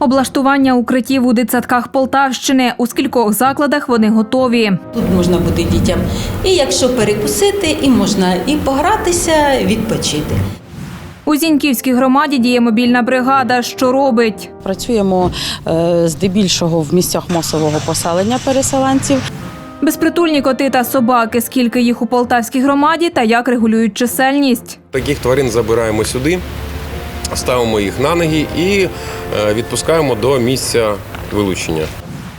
Облаштування укриттів у дитсадках Полтавщини. У скількох закладах вони готові. Тут можна бути дітям і якщо перекусити, і можна і погратися, відпочити. У Зіньківській громаді діє мобільна бригада. Що робить? Працюємо е, здебільшого в місцях масового поселення переселенців. Безпритульні коти та собаки. Скільки їх у Полтавській громаді та як регулюють чисельність? Таких тварин забираємо сюди, ставимо їх на ноги і е, відпускаємо до місця вилучення.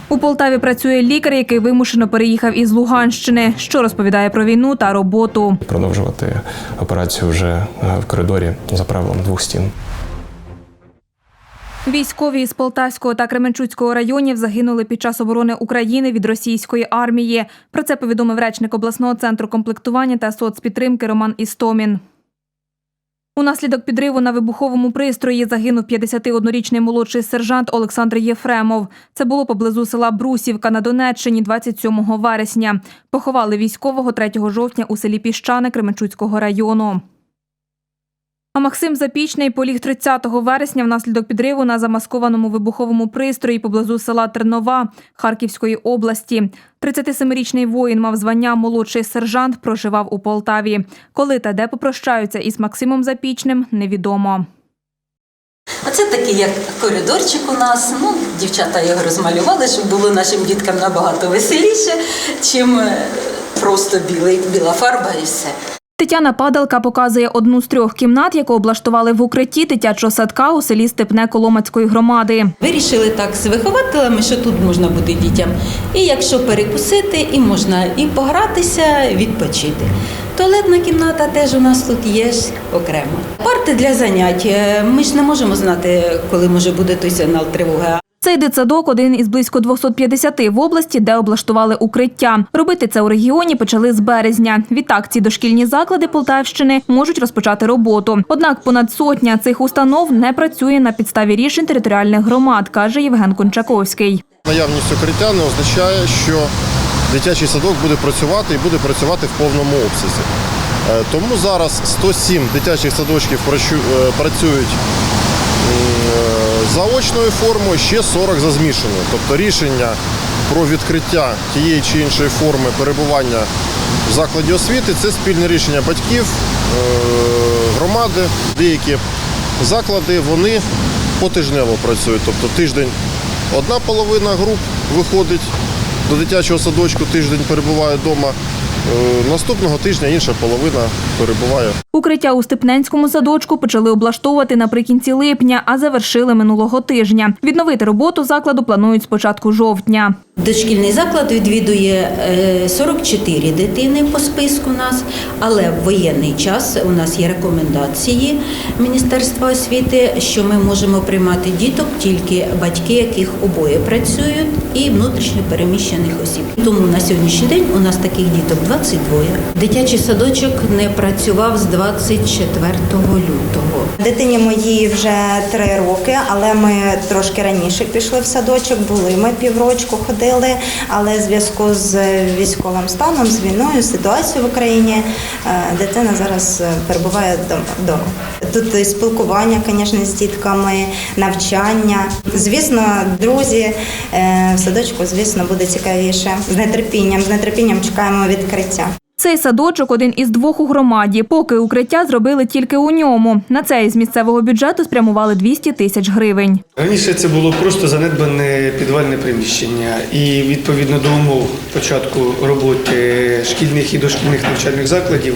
У Полтаві працює лікар, який вимушено переїхав із Луганщини. Що розповідає про війну та роботу. продовжувати операцію вже е, в коридорі за правилом двох стін. Військові із Полтавського та Кременчуцького районів загинули під час оборони України від російської армії. Про це повідомив речник обласного центру комплектування та соцпідтримки Роман Істомін. Унаслідок підриву на вибуховому пристрої загинув 51-річний молодший сержант Олександр Єфремов. Це було поблизу села Брусівка на Донеччині 27 вересня. Поховали військового 3 жовтня у селі Піщани Кременчуцького району. А Максим Запічний поліг 30 вересня внаслідок підриву на замаскованому вибуховому пристрої поблизу села Тернова Харківської області. 37-річний воїн мав звання молодший сержант, проживав у Полтаві. Коли та де попрощаються із Максимом Запічним, невідомо. А це такий як коридорчик у нас. Ну, дівчата його розмалювали, щоб було нашим діткам набагато веселіше, чим е, просто білий, біла фарба і все. Тетяна Падалка показує одну з трьох кімнат, яку облаштували в укритті дитячого садка у селі Степне Коломацької громади. Вирішили так з вихователями, що тут можна бути дітям. І якщо перекусити, і можна і погратися, відпочити. Туалетна кімната теж у нас тут є окремо. Парти для занять. Е, Ми ж не можемо знати, коли може буде той сигнал тривоги. Цей дитсадок один із близько 250 в області, де облаштували укриття. Робити це у регіоні почали з березня. Відтак ці дошкільні заклади Полтавщини можуть розпочати роботу. Однак понад сотня цих установ не працює на підставі рішень територіальних громад, каже Євген Кончаковський. Наявність укриття не означає, що дитячий садок буде працювати і буде працювати в повному обсязі. Е, Тому зараз 107 дитячих садочків е, працюють е, заочною формою, ще 40 за змішаною. Тобто рішення про відкриття тієї чи іншої форми перебування в закладі освіти це спільне рішення батьків, е, громади. Деякі заклади вони потижнево працюють. Тобто тиждень одна половина груп виходить до дитячого садочку, тиждень перебуває вдома. Е, Наступного тижня інша половина перебуває Укриття у Степненському садочку почали облаштовувати наприкінці липня, а завершили минулого тижня. Відновити роботу закладу планують з початку жовтня. Дошкільний заклад відвідує е, 44 дитини по списку нас, але в воєнний час у нас є рекомендації Міністерства освіти, що ми можемо приймати діток тільки батьки, яких обоє працюють, і внутрішньо переміщених осіб. Тому на сьогоднішній день у нас таких діток 22. Дитячий садочок не працював з 24 лютого. Дитині моїй вже три роки, але ми трошки раніше пішли в садочок. Були ми піврочку ходили, але в зв'язку з військовим станом, з війною, ситуацією в Україні, е, дитина зараз е, перебуває вдома. Тут спілкування, звісно, з дітками, навчання. Звісно, друзі е, в садочку, звісно, буде цікавіше. З нетерпінням, з нетерпінням чекаємо відкриття. Цей садочок один із двох у громаді. Поки укриття зробили тільки у ньому. На це із місцевого бюджету спрямували 200 тисяч гривень. Раніше це було просто занедбане підвальне приміщення, і відповідно до умов початку роботи шкільних і дошкільних навчальних закладів,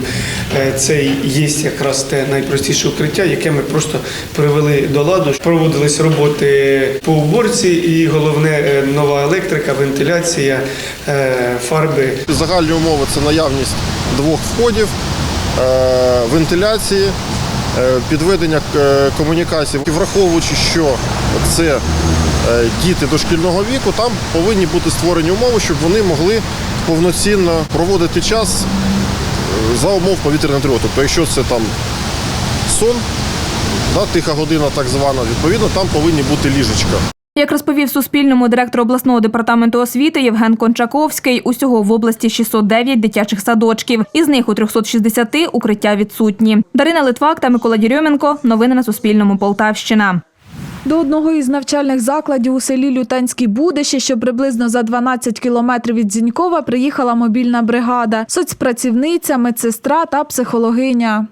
е, це є якраз те найпростіше укриття, яке ми просто привели до ладу. Проводились роботи по уборці, і головне е, нова електрика, вентиляція, е, фарби. загальні умови це наявність двох входів, е, вентиляції, е, підведення е, комунікацій. Враховуючи, що це діти дошкільного віку, там повинні бути створені умови, щоб вони могли повноцінно проводити час за умов повітряної тривоги. Тобто, якщо це там сон, тиха година так звана, відповідно, там повинні бути ліжечка. Як розповів Суспільному директор обласного департаменту освіти Євген Кончаковський, усього в області 609 дитячих садочків. Із них у 360 укриття відсутні. Дарина Литвак та Микола Дірьоменко. Новини на Суспільному. Полтавщина. До одного із навчальних закладів у селі Лютанські Будище, що приблизно за 12 кілометрів від Зінькова, приїхала мобільна бригада, соцпрацівниця, медсестра та психологиня.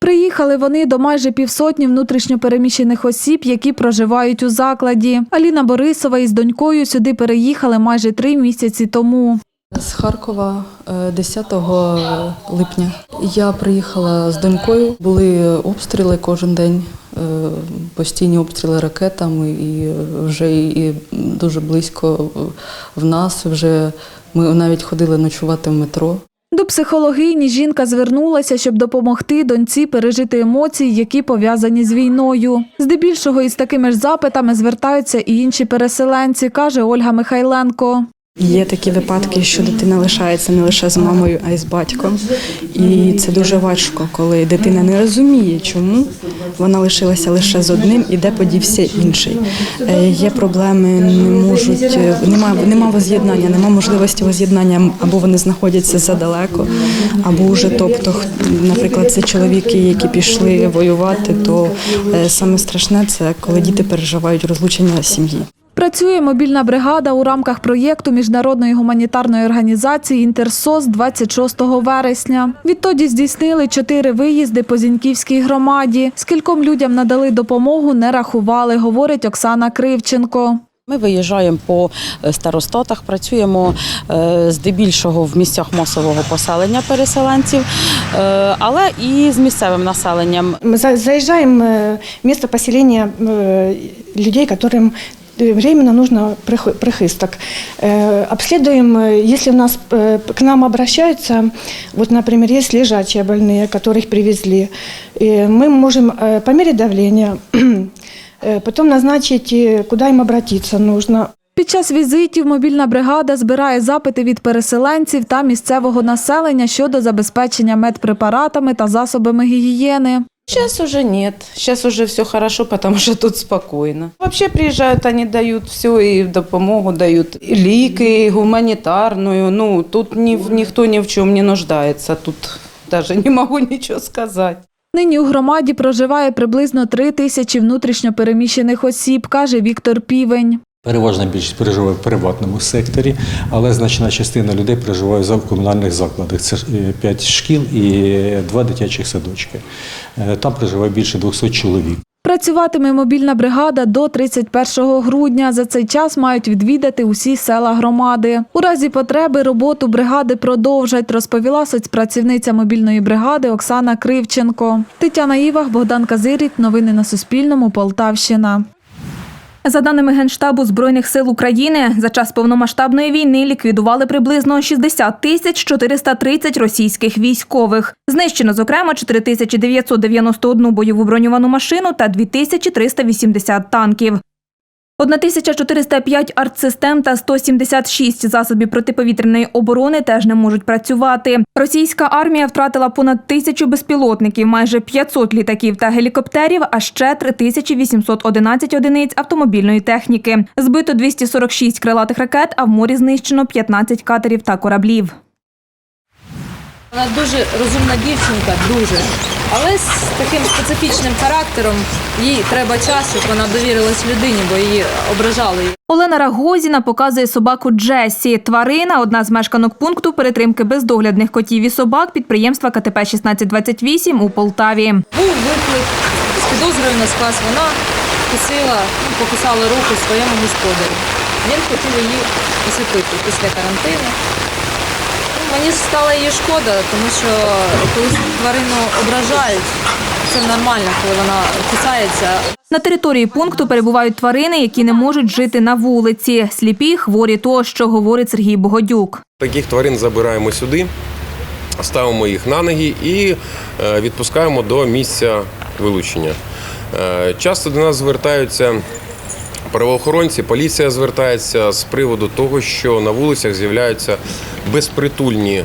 Приїхали вони до майже півсотні внутрішньопереміщених осіб, які проживають у закладі. Аліна Борисова із донькою сюди переїхали майже три місяці тому. З Харкова е, 10 липня я приїхала з донькою. Були обстріли кожен день, е, постійні обстріли ракетами, і вже і дуже близько в нас. Вже ми навіть ходили ночувати в метро. До психологині жінка звернулася, щоб допомогти доньці пережити емоції, які пов'язані з війною. Здебільшого із такими ж запитами звертаються і інші переселенці, каже Ольга Михайленко. Є такі випадки, що дитина лишається не лише з мамою, а й з батьком. І це дуже важко, коли дитина не розуміє, чому вона лишилася лише з одним і де подівся інший. Е, Є проблеми, не можуть, немає нема, воз'єднання, немає можливості воз'єднання, або вони знаходяться задалеко, або вже, тобто, наприклад, це чоловіки, які пішли воювати, то е, саме страшне це коли діти переживають розлучення сім'ї. Працює мобільна бригада у рамках проєкту міжнародної гуманітарної організації Інтерсос 26 вересня. Відтоді здійснили чотири виїзди по Зіньківській громаді. Скільком людям надали допомогу, не рахували, говорить Оксана Кривченко. Ми виїжджаємо по е, старостатах, працюємо е, здебільшого в місцях масового поселення переселенців, е, але і з місцевим населенням. Мы за- заезжаем э, в место поселения э, людей, которым э, временно нужно прихы- прихисток. Э, Обследуем, э, если у нас э, к нам обращаются, вот, например, есть лежачие больные, которых привезли, и мы можем э, по мере давления э, потом назначить, э, куда им обратиться нужно. Під час візитів мобільна бригада збирає запити від переселенців та місцевого населення щодо забезпечення медпрепаратами та засобами гігієни. Сейчас уже нет. Сейчас уже все хорошо, потому что тут спокойно. Вообще приезжают, они дают все, и допомогу дают. И лики, и гуманитарную. Ну, тут ни, никто ни в чем не нуждается. Тут даже не могу ничего сказать. Нині у громаді проживає приблизно три тисячі внутрішньопереміщених осіб, каже Віктор Півень. Переважна більшість проживає в приватному секторі, але значна частина людей проживає в комунальних закладах. Це 5 шкіл і 2 дитячих садочки. Е, Там проживає більше 200 чоловік. Працюватиме мобільна бригада до 31 грудня. За цей час мають відвідати усі села громади. У разі потреби роботу бригади продовжать, розповіла соцпрацівниця мобільної бригади Оксана Кривченко. Тетяна Івах, Богдан Казиріт. Новини на Суспільному. Полтавщина. За даними Генштабу Збройних сил України, за час повномасштабної війни ліквідували приблизно 60 тисяч 430 російських військових. Знищено, зокрема, 4991 бойову броньовану машину та 2380 танків. 1405 артсистем та 176 засобів протиповітряної оборони теж не можуть працювати. Російська армія втратила понад тисячу безпілотників, майже 500 літаків та гелікоптерів, а ще 3811 одиниць автомобільної техніки. Збито 246 крилатих ракет, а в морі знищено 15 катерів та кораблів. Вона дуже розумна дівчинка, дуже. Але з таким специфічним характером їй треба час, щоб вона довірилась людині, бо її ображали. Олена Рагозіна показує собаку Джесі. Тварина одна з мешканок пункту перетримки бездоглядних котів і собак підприємства КТП 1628 у Полтаві. Був виклик з підозрою на сказ. Вона кусила, ну, покусала руку своєму господарю. Він хотів її усипити після карантину. Мені стало її шкода, тому що коли тварину ображають, це нормально, коли вона кусається. На території пункту перебувають тварини, які не можуть жити на вулиці. Сліпі, хворі тощо, говорить Сергій Богодюк. Таких тварин забираємо сюди, ставимо їх на ноги і е, відпускаємо до місця вилучення. Е, Часто до нас звертаються правоохоронці, поліція звертається з приводу того, що на вулицях з'являються безпритульні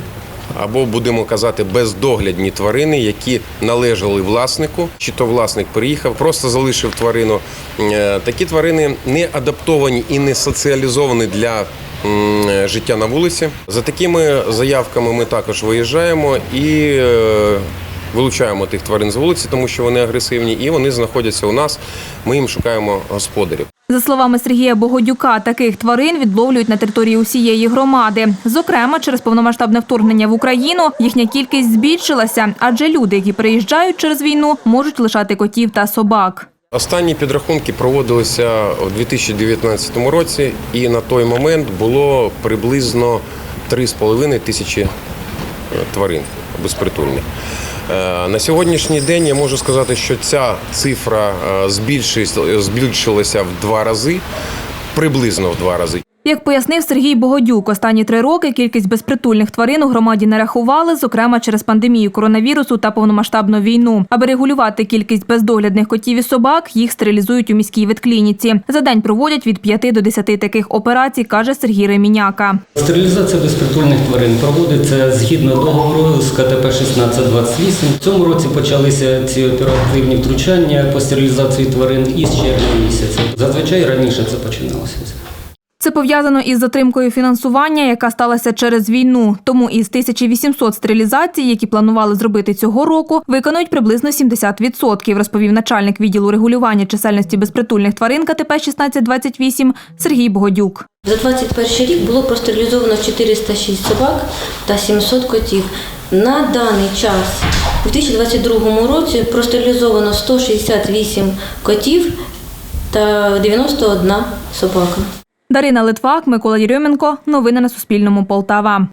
або будемо казати бездоглядні тварини, які належали власнику, чи то власник приїхав, просто залишив тварину. Е, Такі тварини не адаптовані і не соціалізовані для життя на вулиці. За такими заявками ми також виїжджаємо і е, вилучаємо тих тварин з вулиці, тому що вони агресивні, і вони знаходяться у нас. Ми їм шукаємо господарів. За словами Сергія Богодюка, таких тварин відловлюють на території усієї громади. Зокрема, через повномасштабне вторгнення в Україну їхня кількість збільшилася, адже люди, які приїжджають через війну, можуть лишати котів та собак. Останні підрахунки проводилися у 2019 році, і на той момент було приблизно 3,5 тисячі е, тварин безпритульних. Е, На сьогоднішній день я можу сказати, що ця цифра е, збільшилася в два рази, приблизно в два рази. Як пояснив Сергій Богодюк, останні три роки кількість безпритульних тварин у громаді не рахували, зокрема через пандемію коронавірусу та повномасштабну війну. Аби регулювати кількість бездоглядних котів і собак, їх стерилізують у міській ветклініці. За день проводять від 5 до 10 таких операцій, каже Сергій Реміняка. Стерилізація безпритульних тварин проводиться згідно договору з КТП 1628. В цьому році почалися ці оперативні втручання по стерилізації тварин із червня місяця. Зазвичай раніше це починалося. Це пов'язано із затримкою фінансування, яка сталася через війну. Тому із 1800 стерилізацій, які планували зробити цього року, виконують приблизно 70%, розповів начальник відділу регулювання чисельності безпритульних тварин КТП 1628 Сергій Богодюк. За 21 рік було простерилізовано 406 собак та 700 котів. На даний час у 2022 році простерилізовано 168 котів та 91 собака. Дарина Литвак, Микола Єрьоменко. Новини на Суспільному. Полтава.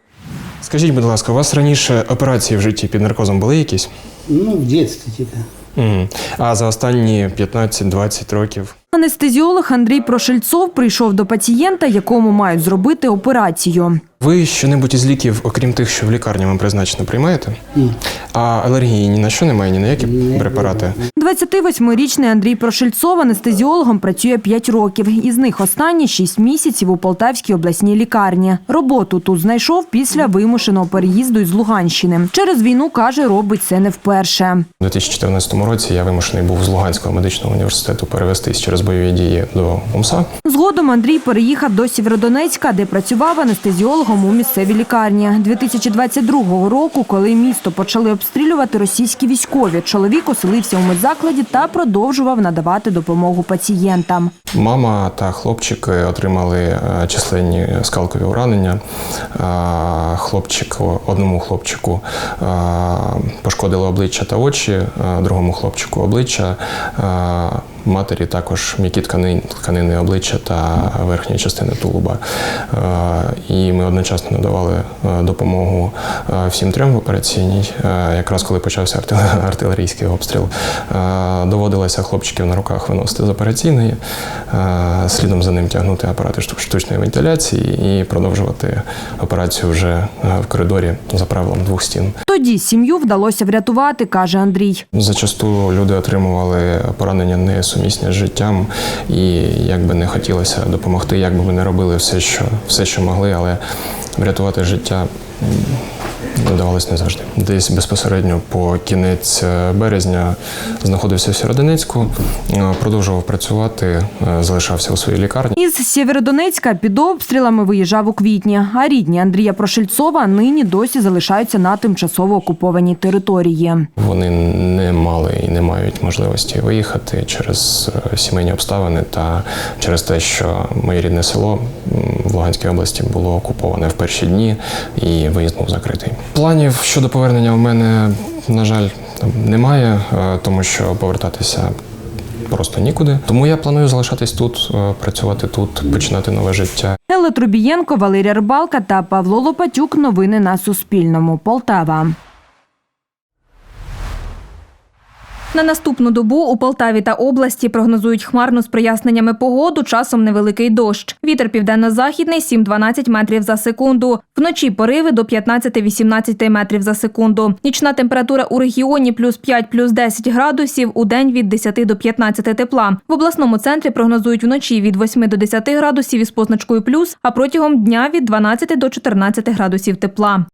Скажіть, будь ласка, у вас раніше операції в житті під наркозом були якісь? Ну, в дитинстві тільки. Угу. А за останні 15-20 років? Анестезіолог Андрій Прошельцов прийшов до пацієнта, якому мають зробити операцію. Ви що-небудь із ліків, окрім тих, що в лікарні вам призначено, приймаєте? Ні. А алергії ні на що немає, ні на які препарати? 28-річний Андрій Прошельцов анестезіологом працює 5 років. Із них останні 6 місяців у Полтавській обласній лікарні. Роботу тут знайшов після вимушеного переїзду із Луганщини. Через війну, каже, робить це не вперше. У 2014 році я вимушений був з Луганського медичного університету перевестись через бойові дії до УМСА. Згодом Андрій переїхав до Сєвєродонецька, де працював анестезіологом у місцевій лікарні. 2022 року, коли місто почали обстрілювати російські військові, чоловік оселився у медзакладі та продовжував надавати допомогу пацієнтам. Мама та хлопчик отримали е, численні скалкові уранення. Е, Хлопчику, одному хлопчику е, пошкодили обличчя та очі, другому хлопчику обличчя. Матері також м'які тканини, тканини обличчя та верхньої частини тулуба. Е, І ми одночасно надавали е, допомогу е, всім трьом в операційній. Якраз коли почався артил- артилерійський обстріл, доводилося хлопчиків на руках виносити з операційної, слідом за ним тягнути апарати штучної вентиляції і продовжувати операцію вже в коридорі за правилом двох стін. Тоді сім'ю вдалося врятувати, каже Андрій. Зачасту люди отримували поранення несумісні з життям, і як би не хотілося допомогти, як би ми не робили все, що все, що могли, але врятувати життя вдавалось не завжди. Десь безпосередньо по кінець е, березня знаходився в Сєродонецьку, е, продовжував працювати, е, залишався у своїй лікарні. Із Сєвєродонецька під обстрілами виїжджав у квітні, а рідні Андрія Прошельцова нині досі залишаються на тимчасово окупованій території. Вони не мали не мають можливості виїхати через е, сімейні обставини та через те, що моє рідне село в Луганській області було окуповане в перші дні і виїзд був закритий. Планів щодо повернення в мене, на жаль, немає, е, тому що повертатися. Просто нікуди. Тому я планую залишатись тут, е, працювати тут, починати нове життя. Елла Трубієнко, Валерія Рибалка та Павло Лопатюк. Новини на Суспільному. Полтава. На наступну добу у Полтаві та області прогнозують хмарну з проясненнями погоду, часом невеликий дощ. Вітер південно-західний 7-12 метрів за секунду. Вночі пориви до 15-18 метрів за секунду. Нічна температура у регіоні плюс 5, плюс 10 градусів, у день від 10 до 15 тепла. В обласному центрі прогнозують вночі від 8 до 10 градусів із позначкою плюс, а протягом дня від 12 до 14 градусів тепла.